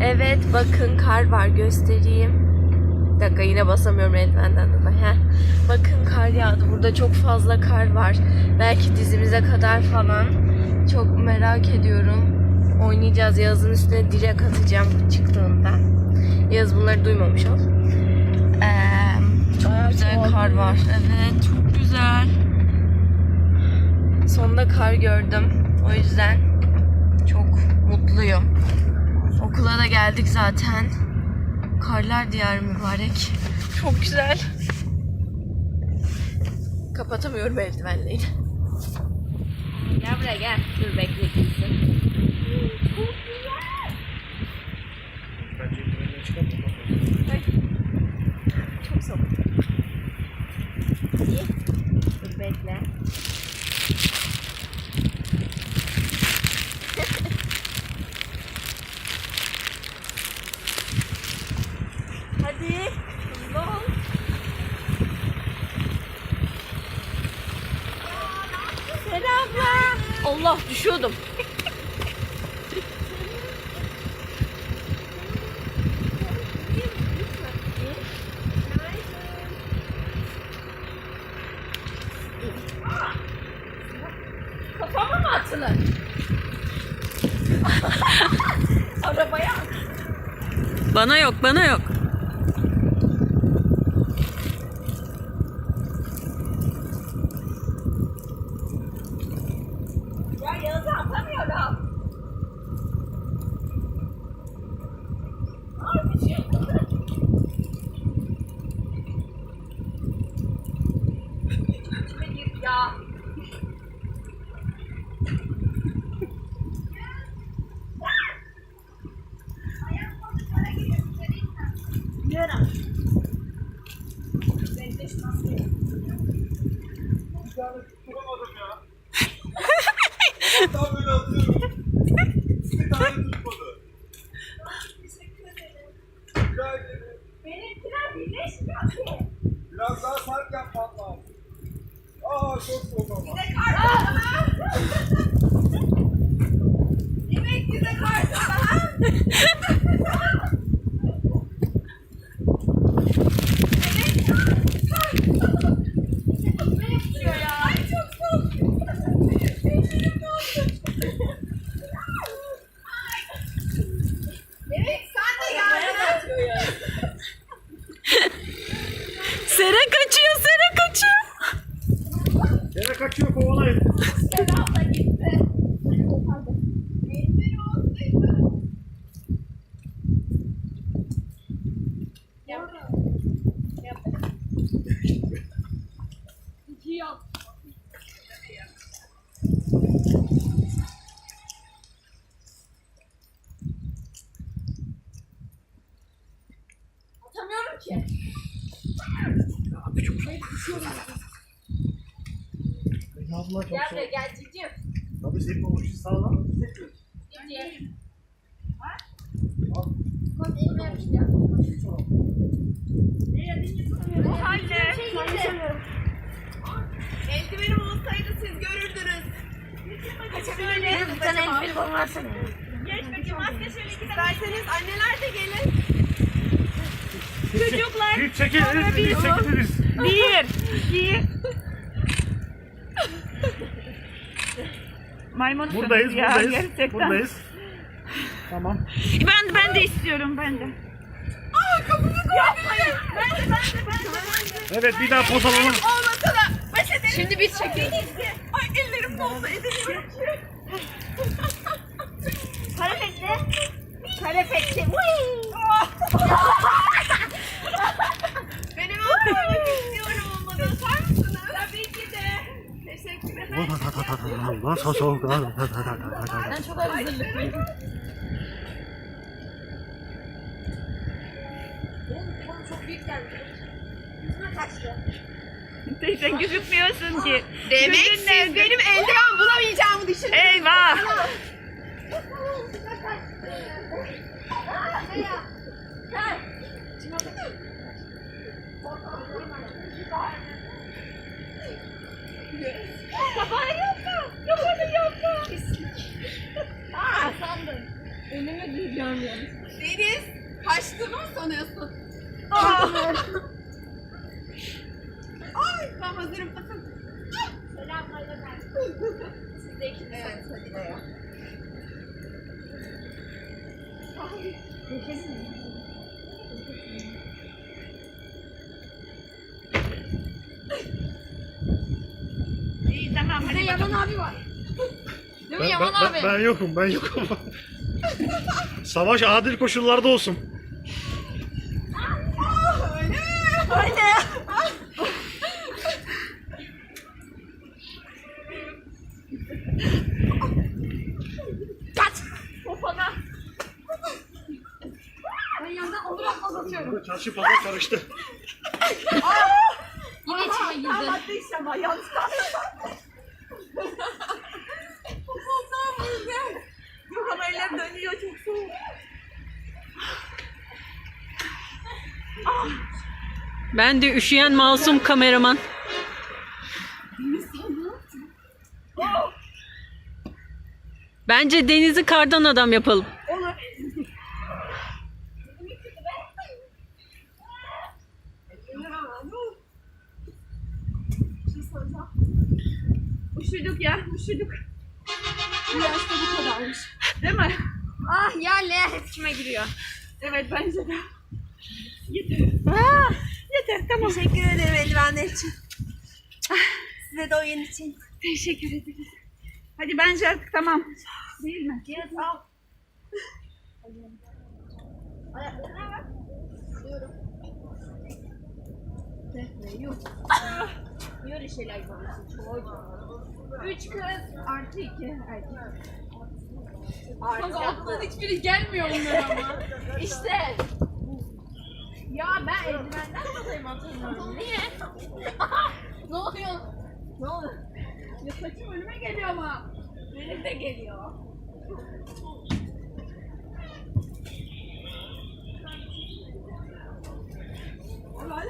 Evet bakın kar var göstereyim. Bir dakika yine basamıyorum eldivenden dolayı. Heh. Bakın kar yağdı. Burada çok fazla kar var. Belki dizimize kadar falan. Çok merak ediyorum. Oynayacağız. Yazın üstüne direk atacağım çıktığında. Yaz bunları duymamış ol. Ee, çok güzel kar var. Evet çok güzel. Sonunda kar gördüm. O yüzden çok mutluyum. Okula da geldik zaten. Karlar diyarı mübarek. Çok güzel. Kapatamıyorum eldivenleri. Gel buraya gel. Dur bekle gitsin. Bence güvenle çıkartma. Çok soğuk. İyi. Dur bekle. Hadi. Hızlı ol. Selamlar. Düşüyordum. Kafama mı atılır? Arabaya at. Bana yok, bana yok. Ya Yağız'ı atamıyorum. Ay bir şey oldu. Ya. Tutamadım ya. Hatta böyle atıyorum. Bir tane tutmadı. Rica ederim. Benimkiler birleşmiyor ki. Biraz daha sert yapmam lazım. Aa çok soğuk ama. Yemek bize karşı ha? Ay çok soğuk. Evet sen de yardım Seren kaçıyor, Seren kaçıyor. Yine kaçıyor kovalayın. Atamıyorum ki. Abla çok Gel buraya gel cicim. Tabii senin oluşu sağlam. Cicim. Koy elime yapıştır. Bu halde. Eldivenim olsaydı siz görürdünüz. Kaçabilirim. Bir tane eldivenim olmazsa. Geç bakayım maske şöyle iki İsterseniz anneler de gelin. Çocuklar. Bir çekiliriz, bir çekiliriz. Bir, iki. Maymun Buradayız, ya, buradayız. gerçekten. Buradayız. Tamam. Ben ben de istiyorum ben de. Evet bir daha poz alalım. Olmasa da baş edelim. Şimdi biz çekiyoruz. Ay ellerim doldu edemiyorum ki. Karafekli. Karafekli. Benim almak istiyorum olmadı. Atar mısınız? Tabii ki de. Teşekkür ederim. Nasıl soğuk? Ben çok hazırlıklıyım. Yüzüme kaçtı. Teyze gözükmüyorsun ki. Demek Gözün siz nerede? benim eldiven bulamayacağımı düşündünüz. Eyvah. Kafayı yapma. Kafanı yapma. Aa sandım. Önümü görmüyorum. Deniz kaçtığını mı sanıyorsun? Ay ben hazırım takın. Siz de ikiniz. Evet hadi be. İyi tamam hadi de bakalım. Yaman abi var. Değil mi Ben, Yaman ben- abi? ben- ben yokum, ben yokum. Savaş adil koşullarda olsun. Çarşı pazar karıştı. Yine içime girdi. Anlattıysa ama yanlış Yok ama ellerim dönüyor çok soğuk. Ben de üşüyen masum kameraman. Bence Deniz'i kardan adam yapalım. Üşüdük ya üşüdük. Bu yaşta bu kadarmış. Değil mi? Ah yerle hep içime giriyor. Evet bence de. Yeter. Aa, yeter tamam. Teşekkür ederim eldivenler için. Size de oyun için. Teşekkür ederiz. Hadi bence artık tamam. Değil mi? Niye öyle şeyler yapıyorsun çocuğum? Üç kız artı iki erkek. Kanka aklından hiçbiri gelmiyor onlara ama. işte. Ya ben eldivenden dolayı mı hatırlamıyorum? Niye? ne oluyor? Ne oluyor? Ya saçım önüme geliyor ama. Benim de geliyor. Lan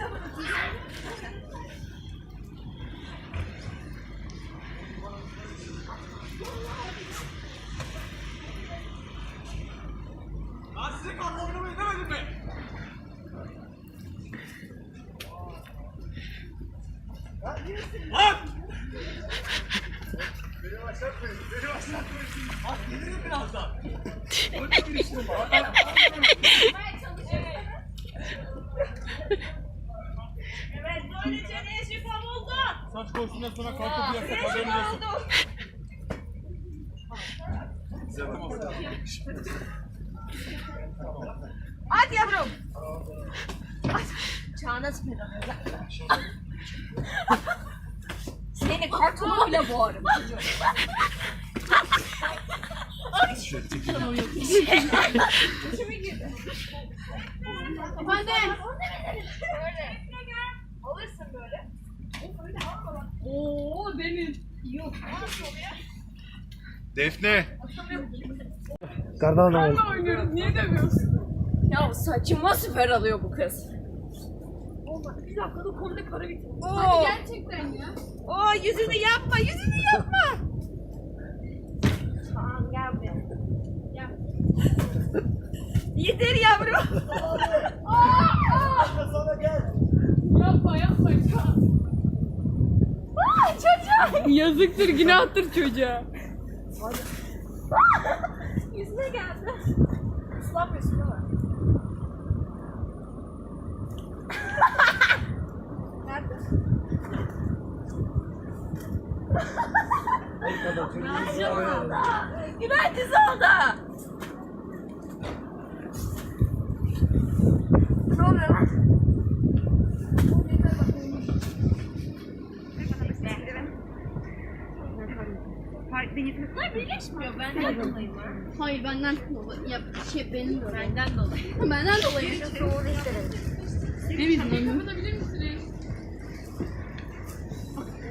gelirim birazdan. Öyle bir işim var. Evet böylece ne şifam oldu? Saç koşusundan sonra kalkıp bir yakta haberiniz olsun. Hadi yavrum. Çağına Seni kartonuyla boğarım çocuğum. Alırsın böyle. Oo. Yok. Defne. Kardan oldu. oynuyoruz. Niye demiyorsun? Ya saçıma süper alıyor bu kız. Bir dakika da komple para bitti. Hadi gerçekten ya. Oo yüzünü yapma yüzünü yapma. Tamam gel buraya. Yeter yavrum. Sana gel. Yapma yapma. Aa, çocuğa. Yazıktır, günahtır çocuğa. Yüzüne geldi. Islanmıyorsun değil mi? Günaydın oldu. Ne oluyor lan? Bunlar birleşmiyor. Benden dolayı mı? Hayır benden dolayı. Ya şey benim dolayı. Benden dolayı. benden dolayı. Çok doğru Ne bileyim. Kapatabilir misiniz?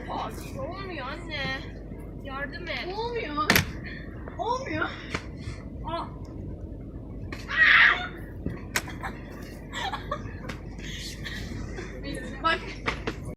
Aa, olmuyor anne. Yardım et. Olmuyor. Olmuyor. Aa,